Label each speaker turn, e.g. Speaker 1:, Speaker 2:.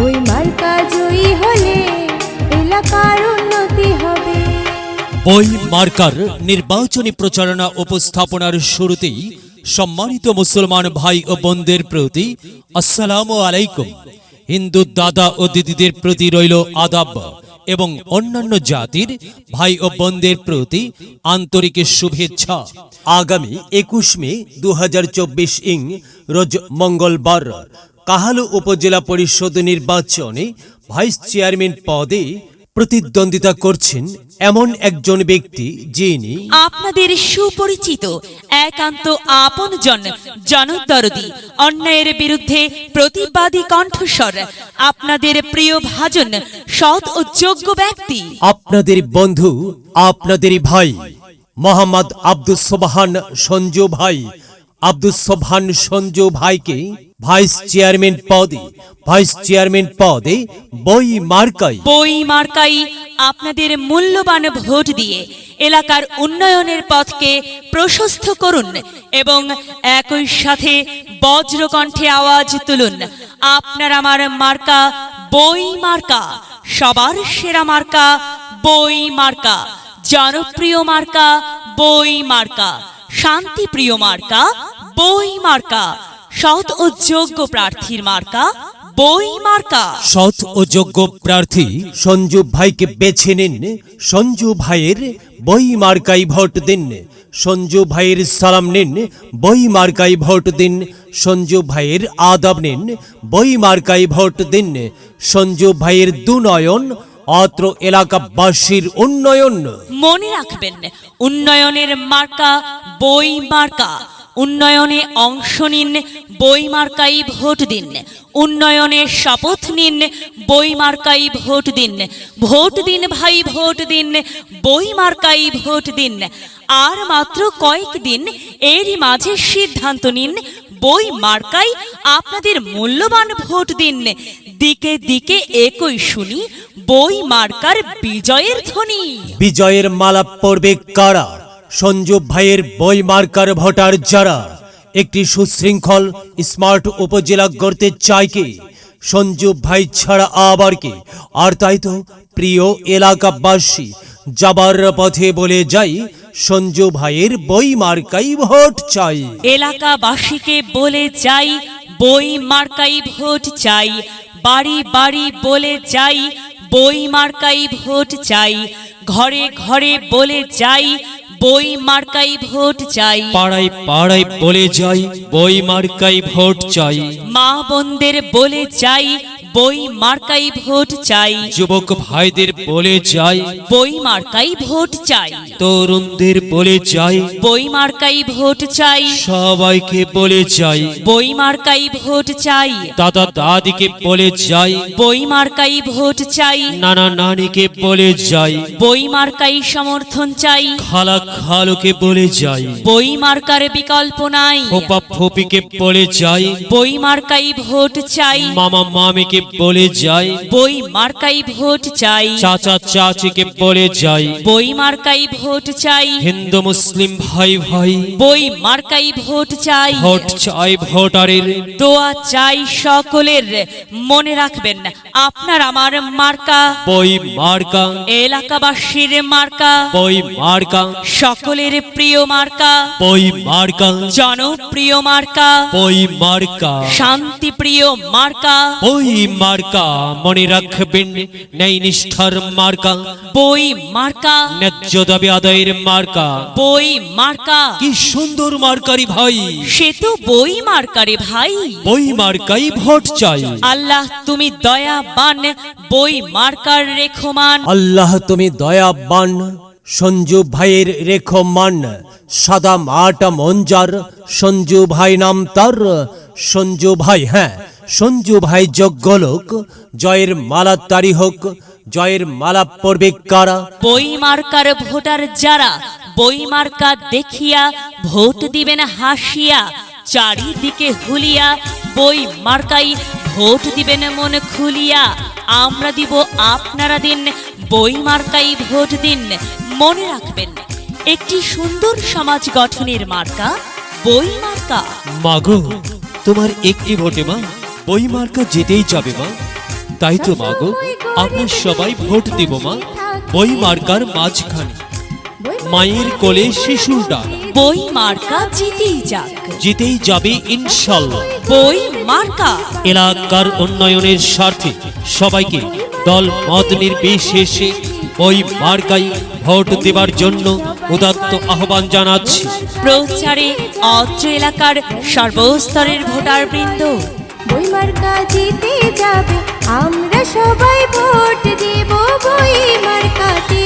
Speaker 1: বই মার্কা জয়ী হলে এলাকার উন্নতি হবে।
Speaker 2: বই মার্কার নির্বাচনী প্রচারণা উপস্থাপনার শুরুতেই সম্মানিত মুসলমান ভাই ও বোনদের প্রতি আসসালামু আলাইকুম। হিন্দু দাদা ও দিদিদের প্রতি রইল আদাব এবং অন্যান্য জাতির ভাই ও বোনদের প্রতি আন্তরিক শুভেচ্ছা। আগামী একুশ মে দু হাজার চব্বিশ ইং রোজ মঙ্গলবার কাহালু উপজেলা পরিষদ নির্বাচনে ভাইস চেয়ারম্যান পদে প্রতিদ্বন্দ্বিতা করছেন এমন একজন ব্যক্তি যিনি
Speaker 3: আপনাদের সুপরিচিত একান্ত আপনজন জনদরদি অন্যায়ের বিরুদ্ধে প্রতিবাদী কণ্ঠস্বর আপনাদের প্রিয় ভাজন সৎ ও যোগ্য ব্যক্তি।
Speaker 2: আপনাদের বন্ধু আপনাদেরই ভাই মোহাম্মদ আব্দুস সোবহান সঞ্জু ভাই। আব্দুস সোবহান সঞ্জু ভাইকে ভাইস চেয়ারম্যান পদে, ভাইস চেয়ারম্যান পদে বই মার্কাই
Speaker 3: বই মার্কাই আপনাদের মূল্যবান ভোট দিয়ে এলাকার উন্নয়নের পথকে প্রশস্ত করুন এবং একই সাথে বজ্রকণ্ঠে আওয়াজ তুলুন। আপনার আমার মার্কা বই মার্কা, সবার সেরা মার্কা বই মার্কা, জনপ্রিয় মার্কা বই মার্কা। শান্তিপ্রিয় মার্কা বই মার্কা। সৎ ও যোগ্য প্রার্থীর মার্কা বই মার্কা।
Speaker 2: সৎ ও যোগ্য প্রার্থী সঞ্জু ভাইকে বেছে নিন। সঞ্জু ভাইয়ের বই মার্কাই ভোট দিন। সঞ্জু ভাইয়ের সালাম নিন। বই মার্কাই ভোট দিন। সঞ্জু ভাইয়ের আদাব নিন। বই মার্কাই ভোট দিন। সঞ্জু ভাইয়ের দুনয়ন অত্র এলাকাবাসীর উন্নয়ন।
Speaker 3: মনে রাখবেন উন্নয়নের মার্কা, বই মার্কা। উন্নয়নে অংশ নিন, বই মার্কাই ভোট দিন। উন্নয়নের শপথ নিন, বই মার্কাই ভোট দিন। ভোট দিন ভাই, ভোট দিন, বই মার্কাই ভোট দিন। আর মাত্র কয়েক দিন এরই মাঝে সিদ্ধান্ত নিন বই মার্কাই আপনাদের মূল্যবান ভোট দিন। দিকে দিকে একই শুনি, বই মার্কার বিজয়ের ধ্বনি।
Speaker 2: বিজয়ের মালা পড়বে কারা? সঞ্জু ভাইয়ের বই মার্কার ভোটার যারা? একটি সুশৃঙ্খল, স্মার্ট উপজেলা গড়তে চায় কে? সঞ্জু ভাই ছাড়া আবার কে? আর তাই তো প্রিয় এলাকাবাসী, যাবার পথে বলে যাই সঞ্জু ভাইয়ের বই মার্কাই ভোট চাই।
Speaker 3: এলাকাবাসীকে বলে যাই বই মার্কাই ভোট চাই। বাড়ি বাড়ি বলে যাই বই মার্কাই ভোট চাই। ঘরে ঘরে বলে যাই বই মার্কাই ভোট চাই।
Speaker 2: পাড়ায় পাড়ায় বলে যাই বই মার্কাই ভোট চাই।
Speaker 3: মা বোনদের বলে যাই বই মার্কাই ভোট চাই।
Speaker 2: যুবক ভাইদের বলে যাই
Speaker 3: বই মার্কাই ভোট চাই।
Speaker 2: তরুণদের বলে যাই।
Speaker 3: বই মার্কাই ভোট চাই।
Speaker 2: সবাইকে বলে যাই।
Speaker 3: বই মার্কাই ভোট চাই।
Speaker 2: দাদা দাদিকে বলে যাই।
Speaker 3: বই মার্কাই ভোট চাই।
Speaker 2: নানা নানিকে বলে যাই।
Speaker 3: বই মার্কাই সমর্থন চাই।
Speaker 2: খালা খালুকে বলে যাই।
Speaker 3: বই মার্কার বিকল্প নাই।
Speaker 2: ফোপা ফোপিকে বলে যাই।
Speaker 3: বই মার্কাই ভোট চাই।
Speaker 2: মামা মামিকে বলে যাই।
Speaker 3: বই মার্কাই ভোট চাই।
Speaker 2: চাচা চাচিকে বলে যাই।
Speaker 3: বই মার্কাই ভোট চাই।
Speaker 2: হিন্দু মুসলিম ভাই ভাই।
Speaker 3: বই মার্কাই ভোট চাই।
Speaker 2: ভোট চাই ভোটারের।
Speaker 3: দোয়া চাই সকলের। মনে রাখবেন আপনার আমার মার্কা।
Speaker 2: বই মার্কা।
Speaker 3: এলাকাবাসীর মার্কা।
Speaker 2: বই মার্কা।
Speaker 3: সকলের প্রিয় মার্কা।
Speaker 2: বই মার্কা।
Speaker 3: জনপ্রিয় মার্কা।
Speaker 2: বই মার্কা।
Speaker 3: শান্তিপ্রিয় মার্কা।
Speaker 2: বই মার্কা। মনে রাখবেন ন্যায় নিষ্ঠার মার্কা।
Speaker 3: বই মার্কা।
Speaker 2: ন্যায্য দাবি আদায়ের মার্কা।
Speaker 3: বই মার্কা।
Speaker 2: কি সুন্দর মার্কারি ভাই।
Speaker 3: সে তো বই মার্কারে ভাই।
Speaker 2: বই মার্কাই ভোট চাই।
Speaker 3: আল্লাহ তুমি দয়াবান বই মার্কার রেখমান।
Speaker 2: আল্লাহ তুমি দয়াবান সঞ্জু ভাইয়ের রেখো মান সাদা মাটা মঞ্জার সঞ্জু ভাই নাম তার। সঞ্জু ভাই হ্যাঁ সঞ্জু ভাই যোগ্য লোক। জয়ের মালা তারি হোক জয়ের মালা পড়বে কারা?
Speaker 3: বই মার্কার ভোটার যারা বই মার্কা দেখিয়া ভোট দিবেন হাসিয়া চারিদিকে হুলিয়া বই মার্কাই ভোট দিবেন মন খুলিয়া আমরা দিব আপনারা দিন বই মার্কাই ভোট দিন মনে রাখবেন একটি সুন্দর সমাজ গঠনের মার্কা বই মার্কা।
Speaker 2: মাগো তোমার একটি ভোটে মা বই মার্কা যেতেই যাবে মা। তাই তো মাগো। আমরা সবাই ভোট দেব মা। বই মার্কার মাঝখানে। মায়ের কোলে শিশুর ডাক।
Speaker 3: বই মার্কা জিতেই যাক।
Speaker 2: জিতেই যাবে ইনশাল্লাহ।
Speaker 3: বই মার্কা।
Speaker 2: এলাকার উন্নয়নের স্বার্থে সবাইকে দল মত নির্বিশেষে বই মার্কাই ভোট দেবার জন্য উদাত্ত আহ্বান জানাচ্ছি।
Speaker 3: প্রচারে অত্র এলাকার সর্বস্তরের ভোটার বৃন্দ
Speaker 1: বইমার্কা জিতে যাবে আমরা সবাই ভোট দেব বইমার্কাতে